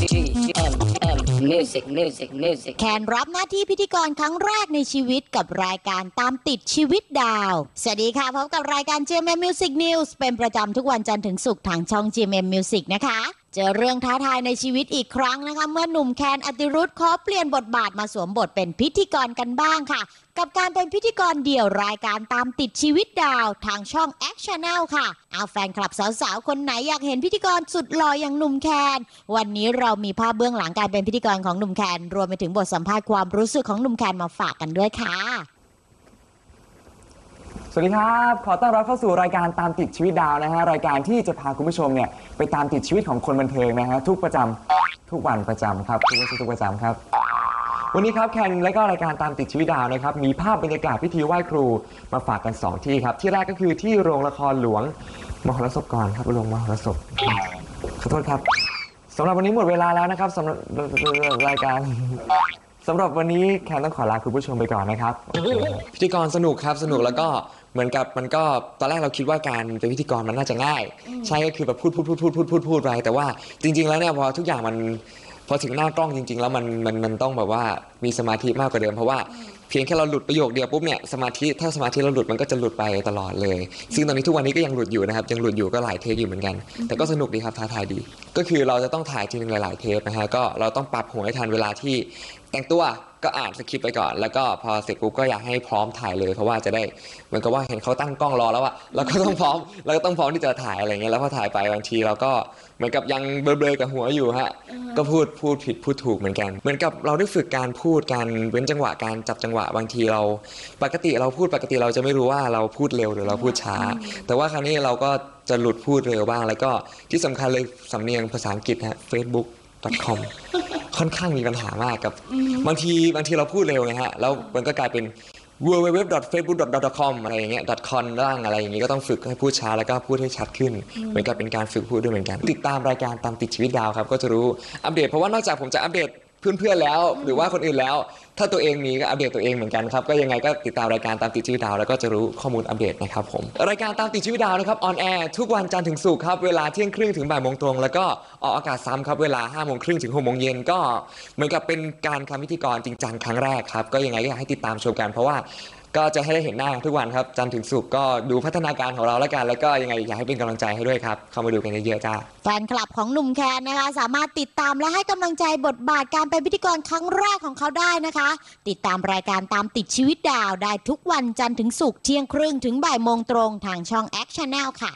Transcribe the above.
M M Music Music Music แคนรับหน้าที่พิธีกรครั้งแรกในชีวิตกับรายการตามติดชีวิตดาว สวัสดีค่ะ พบกับรายการ GMM Music News เป็นประจำทุกวันจันทร์ถึงศุกร์ทางช่อง GMM Music นะคะ เจอเรื่องท้าทายในชีวิตอีกครั้งนะคะ เมื่อหนุ่มแคนอติรุธขอเปลี่ยนบทบาทมาสวมบทเป็นพิธีกรกันบ้างค่ะ กับการเป็นพิธีกรเดี่ยวรายการตามติดชีวิตดาวทางช่อง Act Channel ค่ะ เอาแฟนคลับสาวๆ คนไหนอยากเห็นพิธีกรสุดหล่ออย่างหนุ่มแคน วันนี้เรามีภาพเบื้องหลังการเป็นพิธีกรของหนุ่มแคน รวมไปถึงบทสัมภาษณ์ความรู้สึกของหนุ่มแคนมาฝากกันด้วยค่ะ สวัสดีครับ ขอต้อนรับเข้าสู่รายการตามติดชีวิตดาวนะฮะ รายการที่จะพาคุณผู้ชมเนี่ยไปตามติดชีวิตของคนบันเทิงนะฮะทุกประจำทุกวันประจำครับทุกวันทุกประจำครับ วันนี้ครับแคนและก็รายการตามติดชีวิตดาวนะครับมีภาพบรรยากาศพิธีไหว้ครูมาฝากกัน2ที่ครับที่แรกก็คือที่โรงละครหลวงมหรสพก่อนครับโรงมหรสพขอโทษครับสำหรับวันนี้หมดเวลาแล้วนะครับสำหรับรายการ สำหรับวันนี้แคนต้องขอลาคุณผู้ชมไปก่อนนะครับ พิธีกรสนุกครับสนุกแล้วก็เหมือนกับมันก็ตอนแรกเราคิดว่าการเป็นพิธีกรมันน่าจะง่าย ใช่ก็คือแบบพูดพูดพูดพูดพูดพูดพูดไปแต่ว่าจริง ๆ แล้วเนี่ยพอทุกอย่างมันพอถึงหน้ากล้องจริง ๆ แล้วมันมันมันต้องแบบว่ามีสมาธิมากกว่าเดิม เพราะว่า เพียงแค่เราหลุดประโยคเดียวปุ๊บเนี่ยสมาธิถ้าสมาธิเราหลุดมันก็จะหลุดไปตลอดเลย ซึ่งตอนนี้ทุกวันนี้ก็ยังหลุดอยู่นะครับยังหลุดอยู่ก็หลายเทคอยู่เหมือนกัน แต่ก็สนุกดีครับท้าทายดี ก็คือเราจะต้องถ่ายทีนึงหลาย ๆ เทปนะฮะก็เราต้องปรับหัวให้ทันเวลาที่แต่งตัวก็อ่านสคริปต์ไปก่อน แล้วก็พอเสร็จปุ๊บก็อยากให้พร้อมถ่ายเลยเพราะว่าจะได้เหมือนกับว่าเห็นเขาตั้งกล้องรอแล้วอะเราก็ต้องพร้อมเราก็ต้องพร้อมที่จะถ่ายอะไรเงี้ยแล้วพอถ่ายไปบางทีเราก็เหมือนกับยังเบลอๆกับหัวอยู่ฮะก็พูดพูดผิดพูดถูกเหมือนกัน เหมือนกับเราได้ฝึกการพูดการเว้นจังหวะการจับจังหวะบางทีเราปกติเราพูดปกติเราจะไม่รู้ว่าเราพูดเร็วหรือเราพูดช้า แต่ว่าครั้งนี้เราก็จะหลุดพูดเร็วบ้าง แล้วก็ที่สำคัญเลยสำเนียงภาษาอังกฤษฮะ facebook com ค่อนข้างมีปัญหามากกับบางทีบางทีเราพูดเร็วไงฮะแล้วมันก็กลายเป็น www.facebook.com อะไรอย่างเงี้ย .com ร่างอะไรอย่างงี้ก็ต้องฝึกให้พูดช้าแล้วก็พูดให้ชัดขึ้น เหมือนกับเป็นการฝึกพูดด้วยเหมือนกัน ติดตามรายการตามติดชีวิตดาวครับ ก็จะรู้อัปเดตเพราะว่านอกจากผมจะอัปเดต เพื่อนๆแล้ว หรือว่าคนอื่นแล้ว ถ้าตัวเองมีก็อัปเดตตัวเองเหมือนกันครับก็ยังไงก็ติดตามรายการตามติดชีวิตดาวแล้วก็จะรู้ข้อมูลอัปเดตนะครับผมรายการตามติดชีวิตดาวนะครับออนแอร์ทุกวันจันทร์ถึงศุกร์ครับเวลาเที่ยงครึ่งถึงบ่ายโมงตรงแล้วก็ออกอากาศซ้ำครับเวลา5้าโมงครึ่งถึงหกโมงเย็นก็เหมือนกับเป็นการทำพิธีกรจริงจังครั้งแรกครับก็ยังไงก็อยากให้ติดตามชมกันเพราะว่า ก็จะให้ได้เห็นหน้าทุกวันครับจันทร์ถึงศุกร์ก็ดูพัฒนาการของเราแล้วกัน แล้วก็ยังไงอยากให้เป็นกำลังใจให้ด้วยครับ เข้ามาดูกันเยอะๆจ้าแฟนคลับของหนุ่มแคนนะคะ สามารถติดตามและให้กำลังใจบทบาทการเป็นพิธีกรครั้งแรกของเขาได้นะคะ ติดตามรายการตามติดชีวิตดาวได้ทุกวันจันทร์ถึงศุกร์เที่ยงครึ่งถึงบ่ายโมงตรงทางช่องแอคชั่นแนลค่ะ